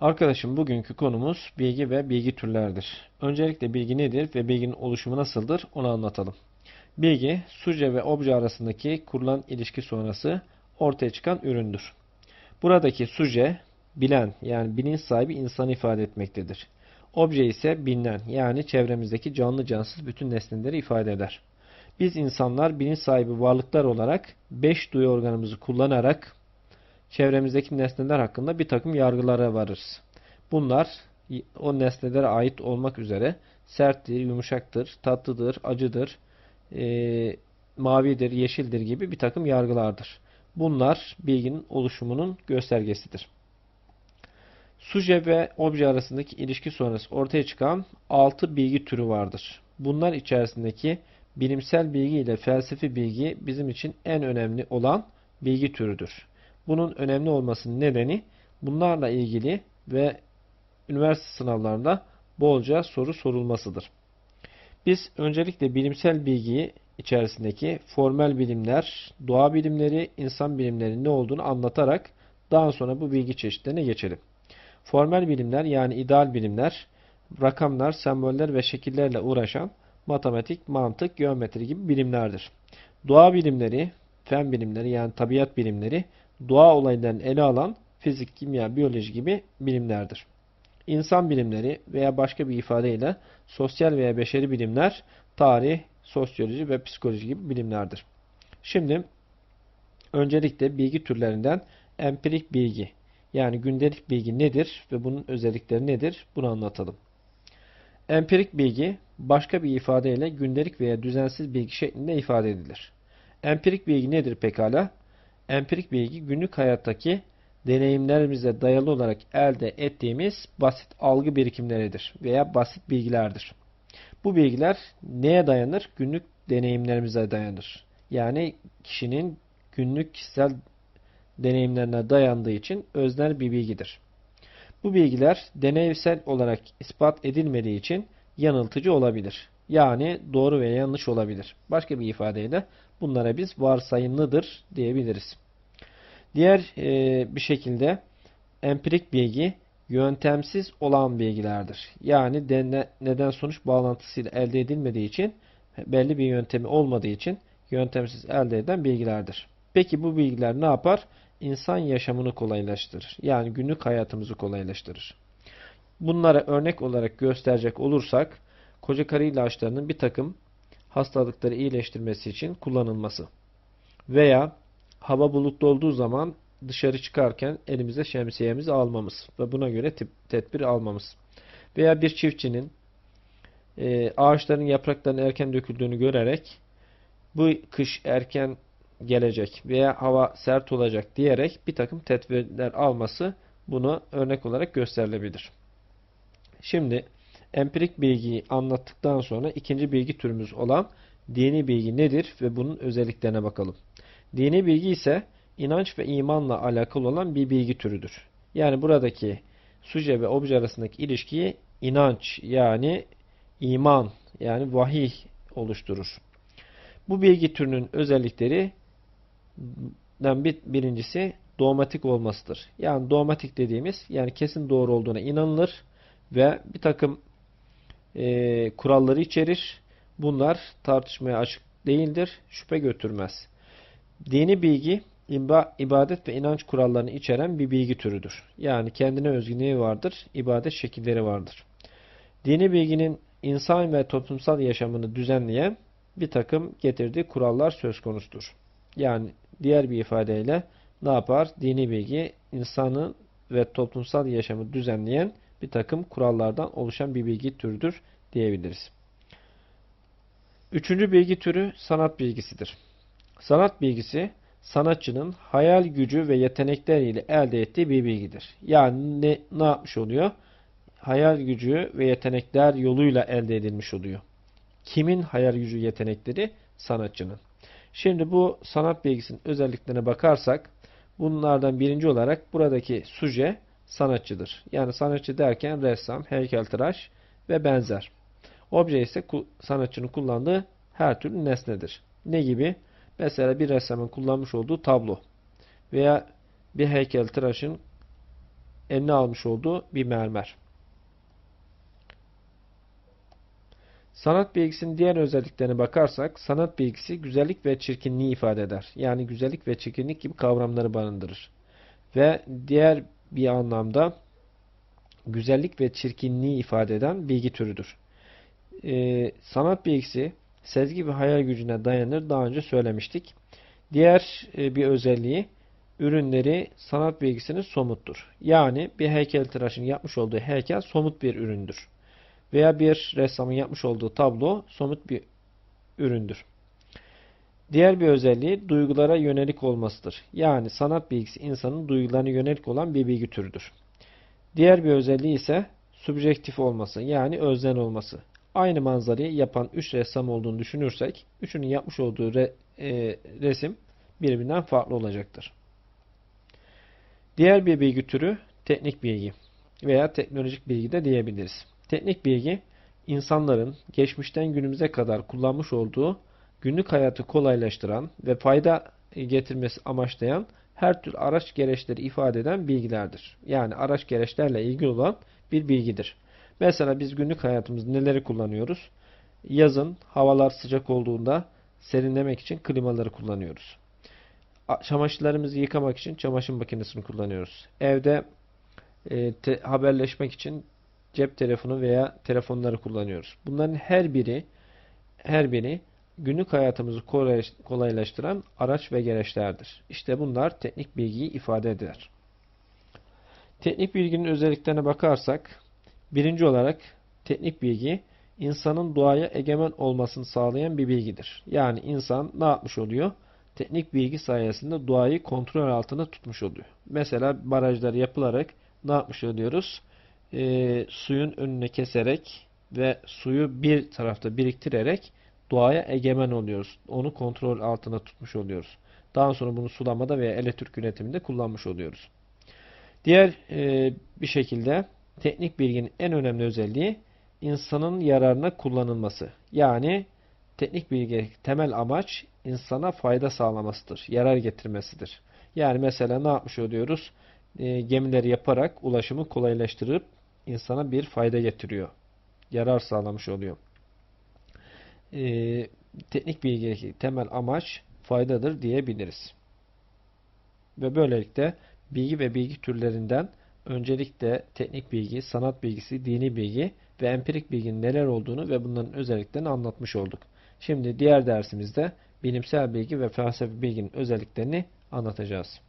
Arkadaşım bugünkü konumuz bilgi ve bilgi türleridir. Öncelikle bilgi nedir ve bilginin oluşumu nasıldır onu anlatalım. Bilgi, suje ve obje arasındaki kurulan ilişki sonrası ortaya çıkan üründür. Buradaki suje, bilen yani bilinç sahibi insanı ifade etmektedir. Obje ise bilinen yani çevremizdeki canlı cansız bütün nesneleri ifade eder. Biz insanlar bilinç sahibi varlıklar olarak beş duyu organımızı kullanarak çevremizdeki nesneler hakkında bir takım yargılara varırız. Bunlar o nesnelere ait olmak üzere serttir, yumuşaktır, tatlıdır, acıdır, e, mavidir, yeşildir gibi bir takım yargılardır. Bunlar bilginin oluşumunun göstergesidir. Suje ve obje arasındaki ilişki sonrası ortaya çıkan 6 bilgi türü vardır. Bunlar içerisindeki bilimsel bilgi ile felsefi bilgi bizim için en önemli olan bilgi türüdür. Bunun önemli olmasının nedeni bunlarla ilgili ve üniversite sınavlarında bolca soru sorulmasıdır. Biz öncelikle bilimsel bilgiyi içerisindeki formel bilimler, doğa bilimleri, insan bilimleri ne olduğunu anlatarak daha sonra bu bilgi çeşitlerine geçelim. Formel bilimler yani ideal bilimler, rakamlar, semboller ve şekillerle uğraşan matematik, mantık, geometri gibi bilimlerdir. Doğa bilimleri, fen bilimleri yani tabiat bilimleri doğa olaylarını ele alan fizik, kimya, biyoloji gibi bilimlerdir. İnsan bilimleri veya başka bir ifadeyle sosyal veya beşeri bilimler tarih, sosyoloji ve psikoloji gibi bilimlerdir. Şimdi öncelikle bilgi türlerinden empirik bilgi yani gündelik bilgi nedir ve bunun özellikleri nedir bunu anlatalım. Empirik bilgi başka bir ifadeyle gündelik veya düzensiz bilgi şeklinde ifade edilir. Empirik bilgi nedir pekala? Empirik bilgi günlük hayattaki deneyimlerimize dayalı olarak elde ettiğimiz basit algı birikimleridir veya basit bilgilerdir. Bu bilgiler neye dayanır? Günlük deneyimlerimize dayanır. Yani kişinin günlük kişisel deneyimlerine dayandığı için öznel bir bilgidir. Bu bilgiler deneysel olarak ispat edilmediği için yanıltıcı olabilir. Yani doğru veya yanlış olabilir. Başka bir ifadeyle bunlara biz varsayımlıdır diyebiliriz. Diğer e, bir şekilde empirik bilgi yöntemsiz olan bilgilerdir. Yani neden sonuç bağlantısıyla elde edilmediği için belli bir yöntemi olmadığı için yöntemsiz elde eden bilgilerdir. Peki bu bilgiler ne yapar? İnsan yaşamını kolaylaştırır. Yani günlük hayatımızı kolaylaştırır. Bunlara örnek olarak gösterecek olursak koca karı ilaçlarının bir takım hastalıkları iyileştirmesi için kullanılması veya hava bulutlu olduğu zaman dışarı çıkarken elimize şemsiyemizi almamız ve buna göre tedbir almamız. Veya bir çiftçinin e, ağaçların yapraklarının erken döküldüğünü görerek bu kış erken gelecek veya hava sert olacak diyerek bir takım tedbirler alması bunu örnek olarak gösterilebilir. Şimdi empirik bilgiyi anlattıktan sonra ikinci bilgi türümüz olan dini bilgi nedir ve bunun özelliklerine bakalım. Dini bilgi ise inanç ve imanla alakalı olan bir bilgi türüdür. Yani buradaki suje ve obje arasındaki ilişkiyi inanç yani iman yani vahiy oluşturur. Bu bilgi türünün özellikleri bir, birincisi dogmatik olmasıdır. Yani dogmatik dediğimiz yani kesin doğru olduğuna inanılır ve bir takım e, kuralları içerir. Bunlar tartışmaya açık değildir, şüphe götürmez. Dini bilgi ibadet ve inanç kurallarını içeren bir bilgi türüdür. Yani kendine özgünlüğü vardır, ibadet şekilleri vardır. Dini bilginin insan ve toplumsal yaşamını düzenleyen bir takım getirdiği kurallar söz konusudur. Yani diğer bir ifadeyle ne yapar? Dini bilgi insanın ve toplumsal yaşamı düzenleyen bir takım kurallardan oluşan bir bilgi türüdür diyebiliriz. Üçüncü bilgi türü sanat bilgisidir. Sanat bilgisi sanatçının hayal gücü ve yetenekleriyle elde ettiği bir bilgidir. Yani ne, ne yapmış oluyor? Hayal gücü ve yetenekler yoluyla elde edilmiş oluyor. Kimin hayal gücü yetenekleri? Sanatçının. Şimdi bu sanat bilgisinin özelliklerine bakarsak bunlardan birinci olarak buradaki suje sanatçıdır. Yani sanatçı derken ressam, heykeltıraş ve benzer. Obje ise sanatçının kullandığı her türlü nesnedir. Ne gibi? Mesela bir ressamın kullanmış olduğu tablo veya bir heykeltıraşın eline almış olduğu bir mermer. Sanat bilgisinin diğer özelliklerine bakarsak, sanat bilgisi güzellik ve çirkinliği ifade eder. Yani güzellik ve çirkinlik gibi kavramları barındırır. Ve diğer bir anlamda güzellik ve çirkinliği ifade eden bilgi türüdür. Ee, sanat bilgisi sezgi ve hayal gücüne dayanır. Daha önce söylemiştik. Diğer e, bir özelliği ürünleri sanat bilgisinin somuttur. Yani bir heykeltıraşın yapmış olduğu heykel somut bir üründür. Veya bir ressamın yapmış olduğu tablo somut bir üründür. Diğer bir özelliği duygulara yönelik olmasıdır. Yani sanat bilgisi insanın duygularına yönelik olan bir bilgi türüdür. Diğer bir özelliği ise subjektif olması yani özden olması. Aynı manzarayı yapan 3 ressam olduğunu düşünürsek üçünün yapmış olduğu re, e, resim birbirinden farklı olacaktır. Diğer bir bilgi türü teknik bilgi veya teknolojik bilgi de diyebiliriz. Teknik bilgi insanların geçmişten günümüze kadar kullanmış olduğu günlük hayatı kolaylaştıran ve fayda getirmesi amaçlayan her tür araç gereçleri ifade eden bilgilerdir. Yani araç gereçlerle ilgili olan bir bilgidir. Mesela biz günlük hayatımızda neleri kullanıyoruz? Yazın havalar sıcak olduğunda serinlemek için klimaları kullanıyoruz. Çamaşırlarımızı yıkamak için çamaşır makinesini kullanıyoruz. Evde e, te, haberleşmek için cep telefonu veya telefonları kullanıyoruz. Bunların her biri her biri günlük hayatımızı kolaylaştıran araç ve gereçlerdir. İşte bunlar teknik bilgiyi ifade eder. Teknik bilginin özelliklerine bakarsak, birinci olarak teknik bilgi insanın doğaya egemen olmasını sağlayan bir bilgidir. Yani insan ne yapmış oluyor? Teknik bilgi sayesinde doğayı kontrol altında tutmuş oluyor. Mesela barajlar yapılarak ne yapmış oluyoruz? E, suyun önüne keserek ve suyu bir tarafta biriktirerek doğaya egemen oluyoruz. Onu kontrol altına tutmuş oluyoruz. Daha sonra bunu sulamada veya elektrik üretiminde kullanmış oluyoruz. Diğer e, bir şekilde teknik bilginin en önemli özelliği insanın yararına kullanılması. Yani teknik bilgi temel amaç insana fayda sağlamasıdır. Yarar getirmesidir. Yani mesela ne yapmış oluyoruz? E, gemileri yaparak ulaşımı kolaylaştırıp insana bir fayda getiriyor. Yarar sağlamış oluyor e, teknik bilgideki temel amaç faydadır diyebiliriz. Ve böylelikle bilgi ve bilgi türlerinden öncelikle teknik bilgi, sanat bilgisi, dini bilgi ve empirik bilginin neler olduğunu ve bunların özelliklerini anlatmış olduk. Şimdi diğer dersimizde bilimsel bilgi ve felsefi bilginin özelliklerini anlatacağız.